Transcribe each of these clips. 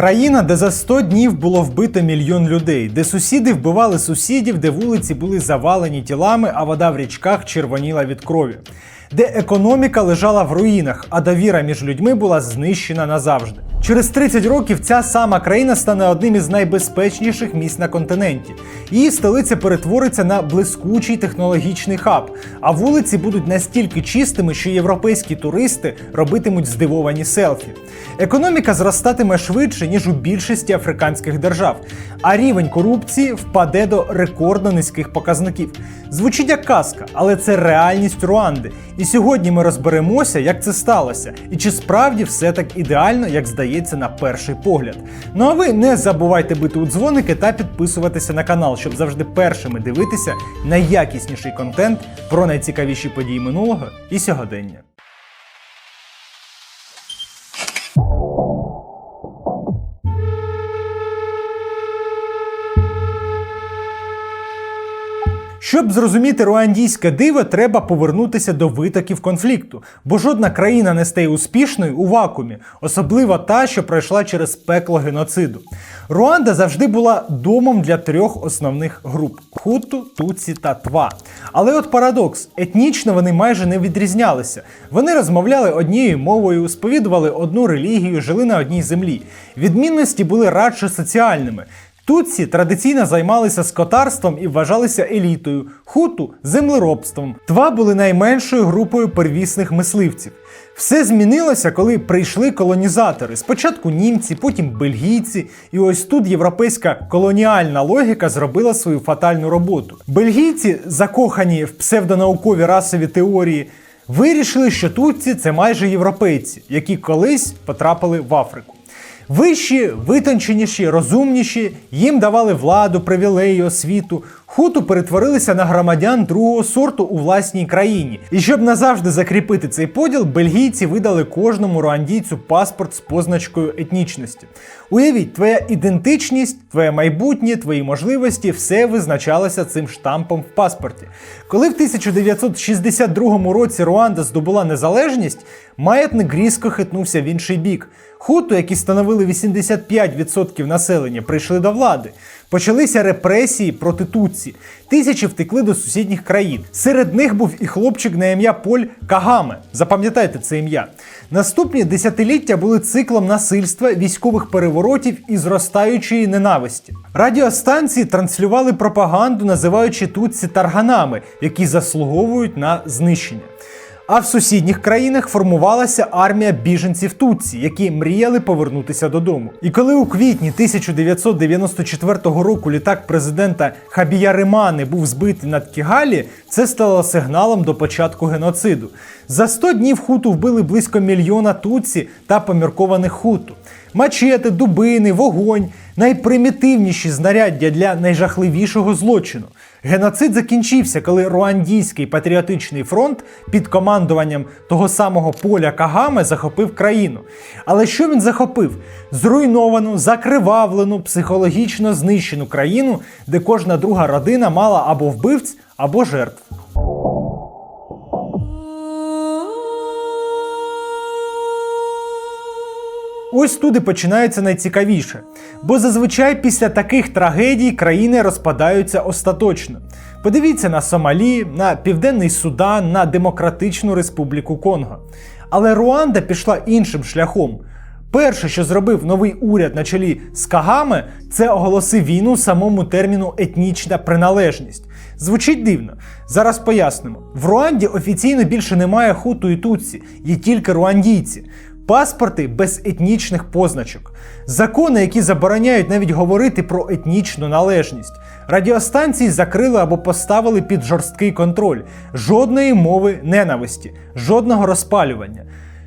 Країна, де за 100 днів було вбито мільйон людей, де сусіди вбивали сусідів, де вулиці були завалені тілами, а вода в річках червоніла від крові, де економіка лежала в руїнах, а довіра між людьми була знищена назавжди. Через 30 років ця сама країна стане одним із найбезпечніших місць на континенті. Її столиця перетвориться на блискучий технологічний хаб, а вулиці будуть настільки чистими, що європейські туристи робитимуть здивовані селфі. Економіка зростатиме швидше, ніж у більшості африканських держав, а рівень корупції впаде до рекордно низьких показників. Звучить як казка, але це реальність Руанди. І сьогодні ми розберемося, як це сталося, і чи справді все так ідеально, як здається на перший погляд. Ну а ви не забувайте бити у дзвоники та підписуватися на канал, щоб завжди першими дивитися найякісніший контент про найцікавіші події минулого і сьогодення. Щоб зрозуміти руандійське диво, треба повернутися до витоків конфлікту, бо жодна країна не стає успішною у вакуумі, особливо та, що пройшла через пекло геноциду. Руанда завжди була домом для трьох основних груп: хуту, туці та тва. Але от парадокс: етнічно вони майже не відрізнялися. Вони розмовляли однією мовою, сповідували одну релігію, жили на одній землі. Відмінності були радше соціальними. Тутсі традиційно займалися скотарством і вважалися елітою, хуту землеробством. Тва були найменшою групою первісних мисливців. Все змінилося, коли прийшли колонізатори. Спочатку німці, потім бельгійці, і ось тут європейська колоніальна логіка зробила свою фатальну роботу. Бельгійці, закохані в псевдонаукові расові теорії, вирішили, що тутці це майже європейці, які колись потрапили в Африку. Вищі, витонченіші, розумніші, їм давали владу, привілеї, освіту. Хуту перетворилися на громадян другого сорту у власній країні. І щоб назавжди закріпити цей поділ, бельгійці видали кожному руандійцю паспорт з позначкою етнічності. Уявіть, твоя ідентичність, твоє майбутнє, твої можливості все визначалося цим штампом в паспорті. Коли в 1962 році Руанда здобула незалежність, маятник різко хитнувся в інший бік. Хуту, які становили 85% населення, прийшли до влади. Почалися репресії проти Тутсі. Тисячі втекли до сусідніх країн. Серед них був і хлопчик на ім'я Поль Кагаме. Запам'ятайте це ім'я. Наступні десятиліття були циклом насильства, військових переворотів і зростаючої ненависті. Радіостанції транслювали пропаганду, називаючи Тутсі тарганами, які заслуговують на знищення. А в сусідніх країнах формувалася армія біженців Тутсі, які мріяли повернутися додому. І коли у квітні 1994 року літак президента Хабіяримани був збитий над Кігалі, це стало сигналом до початку геноциду. За 100 днів хуту вбили близько мільйона Тутсі та поміркованих хуту. Мачети, дубини, вогонь найпримітивніші знаряддя для найжахливішого злочину. Геноцид закінчився, коли Руандійський патріотичний фронт під командуванням того самого Поля Кагаме захопив країну. Але що він захопив? Зруйновану, закривавлену, психологічно знищену країну, де кожна друга родина мала або вбивць, або жертв. Ось тут і починається найцікавіше, бо зазвичай після таких трагедій країни розпадаються остаточно. Подивіться на Сомалі, на Південний Судан, на Демократичну Республіку Конго. Але Руанда пішла іншим шляхом. Перше, що зробив новий уряд на чолі з Кагами, це оголосив війну самому терміну етнічна приналежність. Звучить дивно. Зараз пояснимо. В Руанді офіційно більше немає хуту і тутсі, є тільки руандійці. Паспорти без етнічних позначок, закони, які забороняють навіть говорити про етнічну належність. Радіостанції закрили або поставили під жорсткий контроль, жодної мови ненависті, жодного розпалювання.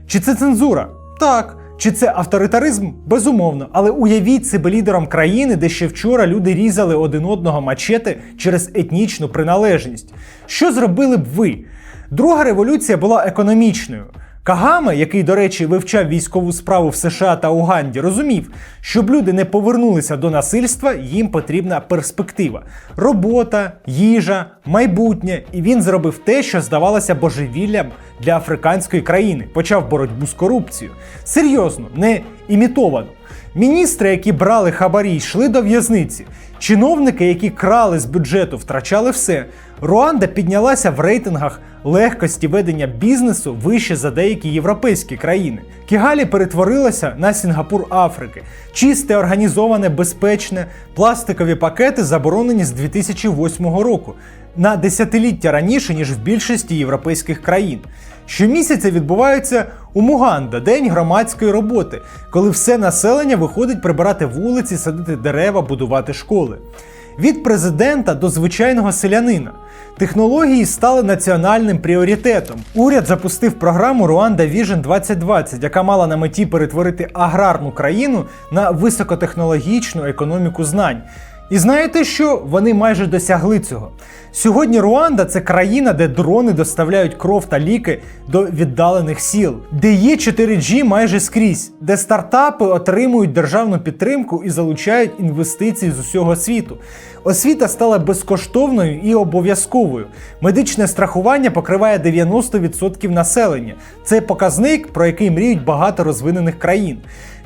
Чи це цензура? Так. Чи це авторитаризм? Безумовно. Але уявіть себе лідером країни, де ще вчора люди різали один одного мачети через етнічну приналежність. Що зробили б ви? Друга революція була економічною. Кагаме, який, до речі, вивчав військову справу в США та Уганді, розумів, щоб люди не повернулися до насильства, їм потрібна перспектива: робота, їжа, майбутнє. І він зробив те, що здавалося божевіллям для африканської країни. Почав боротьбу з корупцією. Серйозно, не імітовано. Міністри, які брали хабарі, йшли до в'язниці. Чиновники, які крали з бюджету, втрачали все. Руанда піднялася в рейтингах легкості ведення бізнесу вище за деякі європейські країни. Кігалі перетворилася на Сінгапур Африки. Чисте, організоване, безпечне, пластикові пакети заборонені з 2008 року на десятиліття раніше, ніж в більшості європейських країн. Щомісяця відбувається у Муганда день громадської роботи, коли все населення виходить прибирати вулиці, садити дерева, будувати школи. Від президента до звичайного селянина. Технології стали національним пріоритетом. Уряд запустив програму Rwanda Vision 2020, яка мала на меті перетворити аграрну країну на високотехнологічну економіку знань. І знаєте що? Вони майже досягли цього. Сьогодні Руанда це країна, де дрони доставляють кров та ліки до віддалених сіл, де є 4G майже скрізь, де стартапи отримують державну підтримку і залучають інвестиції з усього світу. Освіта стала безкоштовною і обов'язковою. Медичне страхування покриває 90% населення. Це показник, про який мріють багато розвинених країн.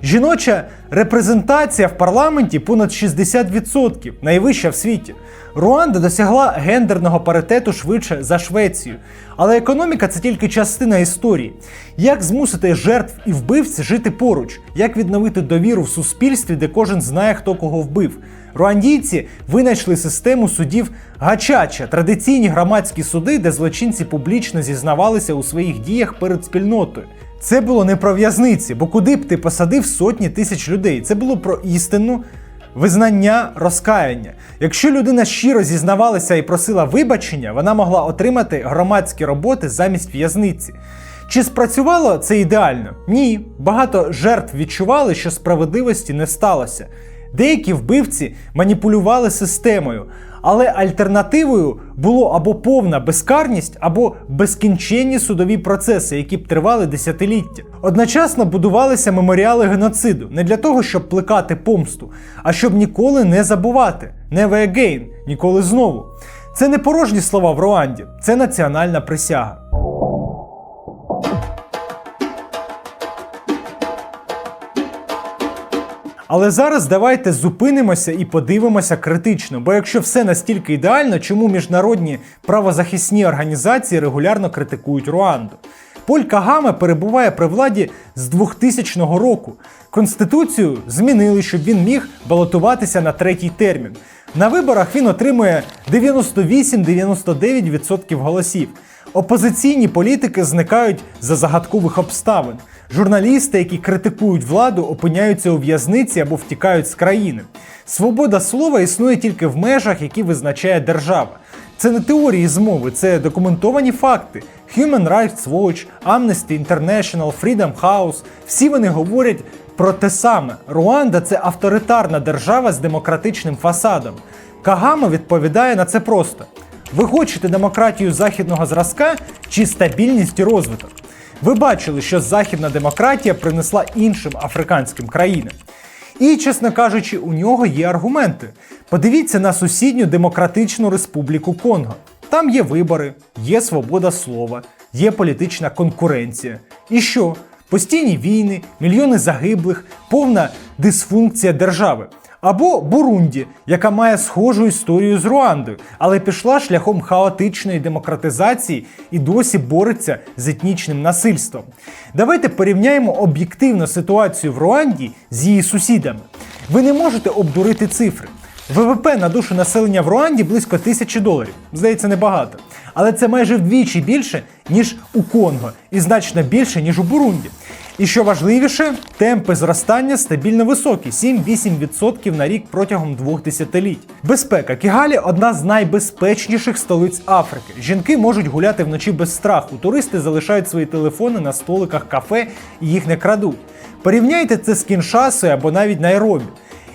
Жіноча репрезентація в парламенті понад 60%, найвища в світі. Руанда досягла гендерного паритету швидше за Швецію. Але економіка це тільки частина історії. Як змусити жертв і вбивць жити поруч? Як відновити довіру в суспільстві, де кожен знає, хто кого вбив? Руандійці винайшли систему судів гачача, традиційні громадські суди, де злочинці публічно зізнавалися у своїх діях перед спільнотою. Це було не про в'язниці, бо куди б ти посадив сотні тисяч людей. Це було про істину, визнання, розкаяння. Якщо людина щиро зізнавалася і просила вибачення, вона могла отримати громадські роботи замість в'язниці. Чи спрацювало це ідеально? Ні. Багато жертв відчували, що справедливості не сталося. Деякі вбивці маніпулювали системою, але альтернативою було або повна безкарність, або безкінченні судові процеси, які б тривали десятиліття. Одночасно будувалися меморіали геноциду не для того, щоб плекати помсту, а щоб ніколи не забувати. Never again, ніколи знову. Це не порожні слова в Руанді, це національна присяга. Але зараз давайте зупинимося і подивимося критично, бо якщо все настільки ідеально, чому міжнародні правозахисні організації регулярно критикують Руанду? Поль Кагаме перебуває при владі з 2000 року. Конституцію змінили, щоб він міг балотуватися на третій термін. На виборах він отримує 98-99% голосів. Опозиційні політики зникають за загадкових обставин. Журналісти, які критикують владу, опиняються у в'язниці або втікають з країни. Свобода слова існує тільки в межах, які визначає держава. Це не теорії змови, це документовані факти. Human Rights Watch, Amnesty International, Freedom House – всі вони говорять про те саме. Руанда це авторитарна держава з демократичним фасадом. Кагама відповідає на це просто: ви хочете демократію західного зразка чи стабільність і розвиток? Ви бачили, що західна демократія принесла іншим африканським країнам. І, чесно кажучи, у нього є аргументи. Подивіться на сусідню Демократичну Республіку Конго. Там є вибори, є свобода слова, є політична конкуренція. І що? Постійні війни, мільйони загиблих, повна дисфункція держави. Або Бурунді, яка має схожу історію з Руандою, але пішла шляхом хаотичної демократизації і досі бореться з етнічним насильством. Давайте порівняємо об'єктивну ситуацію в Руанді з її сусідами. Ви не можете обдурити цифри. ВВП на душу населення в Руанді близько тисячі доларів. Здається, небагато. Але це майже вдвічі більше, ніж у Конго, і значно більше, ніж у Бурунді. І що важливіше, темпи зростання стабільно високі 7-8% на рік протягом двох десятиліть. Безпека Кігалі одна з найбезпечніших столиць Африки. Жінки можуть гуляти вночі без страху. Туристи залишають свої телефони на столиках кафе і їх не крадуть. Порівняйте це з Кіншасою або навіть Найробі.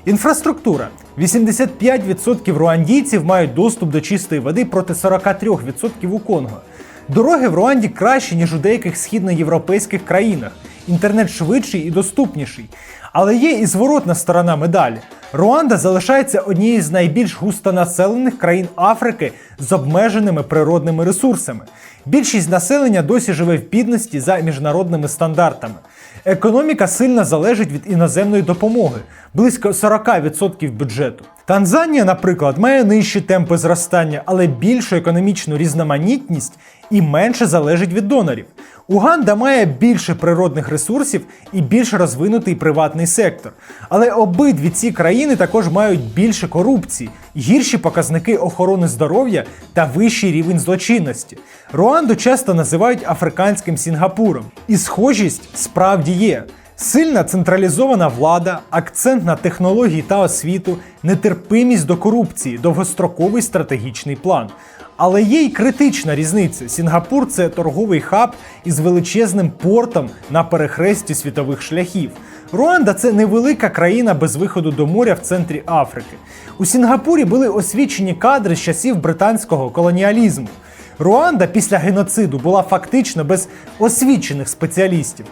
Інфраструктура. 85% руандійців мають доступ до чистої води проти 43% у Конго. Дороги в Руанді кращі, ніж у деяких східноєвропейських країнах. Інтернет швидший і доступніший. Але є і зворотна сторона медалі. Руанда залишається однією з найбільш густонаселених країн Африки з обмеженими природними ресурсами. Більшість населення досі живе в бідності за міжнародними стандартами. Економіка сильно залежить від іноземної допомоги, близько 40% бюджету. Танзанія, наприклад, має нижчі темпи зростання, але більшу економічну різноманітність і менше залежить від донорів. Уганда має більше природних ресурсів і більш розвинутий приватний сектор. Але обидві ці країни також мають більше корупції, гірші показники охорони здоров'я та вищий рівень злочинності. Руанду часто називають африканським Сінгапуром, і схожість справді є. Сильна централізована влада, акцент на технології та освіту, нетерпимість до корупції, довгостроковий стратегічний план. Але є й критична різниця. Сінгапур це торговий хаб із величезним портом на перехресті світових шляхів. Руанда це невелика країна без виходу до моря в центрі Африки. У Сінгапурі були освічені кадри з часів британського колоніалізму. Руанда після геноциду була фактично без освічених спеціалістів.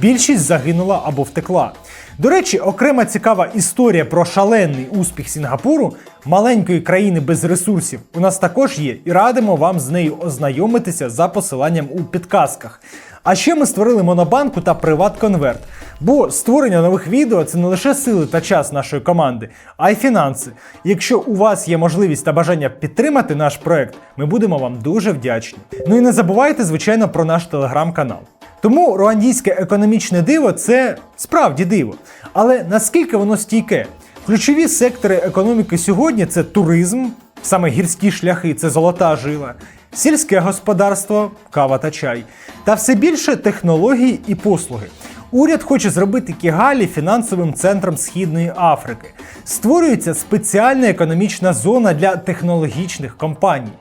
Більшість загинула або втекла. До речі, окрема цікава історія про шалений успіх Сінгапуру, маленької країни без ресурсів, у нас також є, і радимо вам з нею ознайомитися за посиланням у підказках. А ще ми створили монобанку та приват-конверт. Бо створення нових відео це не лише сили та час нашої команди, а й фінанси. Якщо у вас є можливість та бажання підтримати наш проект, ми будемо вам дуже вдячні. Ну і не забувайте, звичайно, про наш телеграм-канал. Тому руандійське економічне диво це справді диво. Але наскільки воно стійке? Ключові сектори економіки сьогодні це туризм, саме гірські шляхи це золота жила, сільське господарство, кава та чай, та все більше технологій і послуги. Уряд хоче зробити Кігалі фінансовим центром Східної Африки. Створюється спеціальна економічна зона для технологічних компаній.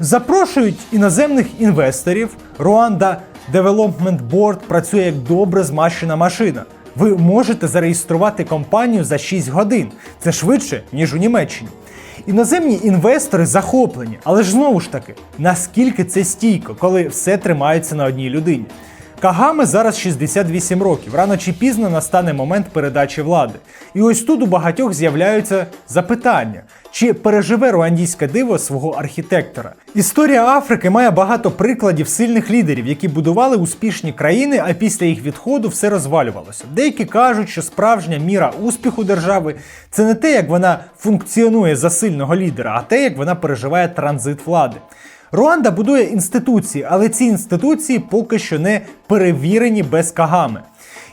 Запрошують іноземних інвесторів. Rwanda Development Board працює як добре змащена машина. Ви можете зареєструвати компанію за 6 годин. Це швидше, ніж у Німеччині. Іноземні інвестори захоплені, але ж знову ж таки, наскільки це стійко, коли все тримається на одній людині. Кагаме зараз 68 років. Рано чи пізно настане момент передачі влади. І ось тут у багатьох з'являються запитання: чи переживе руандійське диво свого архітектора? Історія Африки має багато прикладів сильних лідерів, які будували успішні країни, а після їх відходу все розвалювалося. Деякі кажуть, що справжня міра успіху держави це не те, як вона функціонує за сильного лідера, а те, як вона переживає транзит влади. Руанда будує інституції, але ці інституції поки що не перевірені без кагами.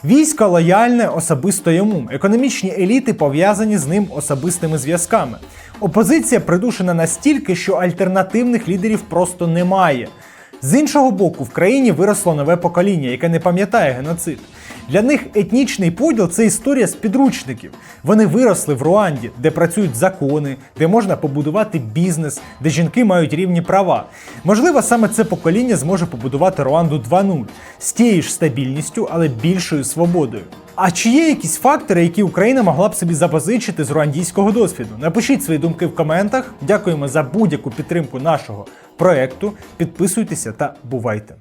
Військо лояльне особисто йому, економічні еліти пов'язані з ним особистими зв'язками. Опозиція придушена настільки, що альтернативних лідерів просто немає. З іншого боку, в країні виросло нове покоління, яке не пам'ятає геноцид. Для них етнічний поділ це історія з підручників. Вони виросли в Руанді, де працюють закони, де можна побудувати бізнес, де жінки мають рівні права. Можливо, саме це покоління зможе побудувати Руанду 2.0 з тією ж стабільністю, але більшою свободою. А чи є якісь фактори, які Україна могла б собі запозичити з руандійського досвіду? Напишіть свої думки в коментах. Дякуємо за будь-яку підтримку нашого проекту. Підписуйтеся та бувайте!